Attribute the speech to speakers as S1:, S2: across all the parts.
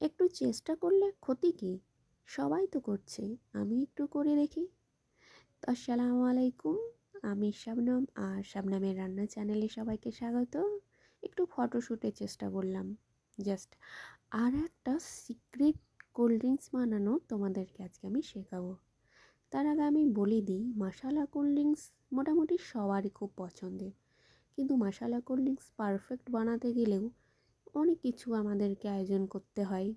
S1: একটু চেষ্টা করলে ক্ষতি কী? সবাই তো করছে, আমি একটু করে দেখি। তো আসসালামু আলাইকুম, আমি শাবনম, আর শাবনামের রান্না চ্যানেলে সবাইকে স্বাগত। একটু ফটোশ্যুটের চেষ্টা করলাম, জাস্ট আর একটা সিক্রেট কোল্ড ড্রিঙ্কস বানানো তোমাদেরকে আজকে আমি শেখাবো। তার আগে আমি বলে দিই মশালা কোল্ড ড্রিঙ্কস মোটামুটি সবারই খুব পছন্দের। কিন্তু মশালা কোল্ড ড্রিঙ্কস পারফেক্ট বানাতে গেলেও অনেক কিছু আমাদেরকে আয়োজন করতে হয়।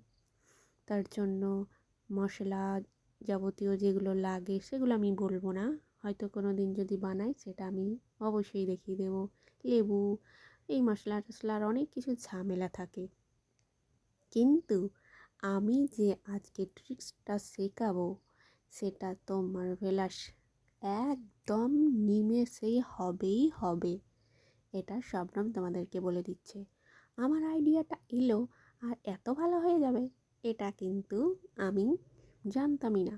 S1: তার জন্য মশলা যাবতীয় যেগুলো লাগে সেগুলো আমি বলব না। হয়তো কোনো দিন যদি বানাই সেটা আমি অবশ্যই দেখিয়ে দেবো। লেবু, এই মশলা টশলার অনেক কিছু ঝামেলা থাকে। কিন্তু আমি যে আজকে ট্রিক্সটা শেখাবো সেটা তো মার্ভেলাস একদম নিমেষেই হবেই হবে। এটা শবনম তোমাদেরকে বলে দিচ্ছে। আমার আইডিয়াটা এলো আর এত ভালো হয়ে যাবে, এটা কিন্তু আমি জানতামই না।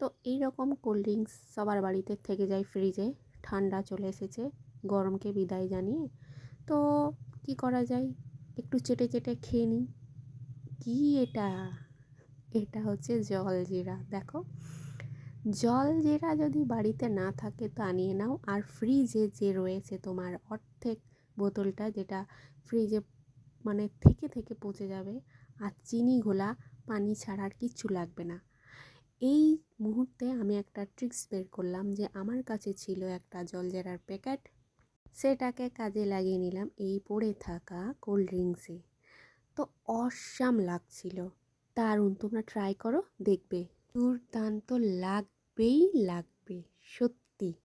S1: তো এই রকম কোল্ড ড্রিঙ্কস সবার বাড়িতে থেকে যায় ফ্রিজে ঠান্ডা চলে এসেছে, গরমকে বিদায় জানিয়ে। তো কি করা যায়? একটু চেটে চেটে খেয়ে নিই। কী এটা? এটা হচ্ছে জল জিরা, দেখো। জল জিরা যদি বাড়িতে না থাকে তো আনিয়ে নাও, আর ফ্রিজে যে রয়েছে তোমার অর্ধেক বোতলটা যেটা ফ্রিজে মানে থেকে থেকে পচে যাবে আর চিনি ঘোলা পানি ছাড়া আর কিচ্ছু লাগবে না। এই মুহূর্তে আমি একটা ট্রিক্স বের করলাম যে আমার কাছে ছিল একটা জলজেরার প্যাকেট সেটাকে কাজে লাগিয়ে নিলাম এই পড়ে থাকা কোল্ড ড্রিঙ্কসে তো অসাম লাগছিল। দারুণ, তোমরা ট্রাই করো, দেখবে। দুর্দান্ত লাগবেই লাগবে, সত্যি।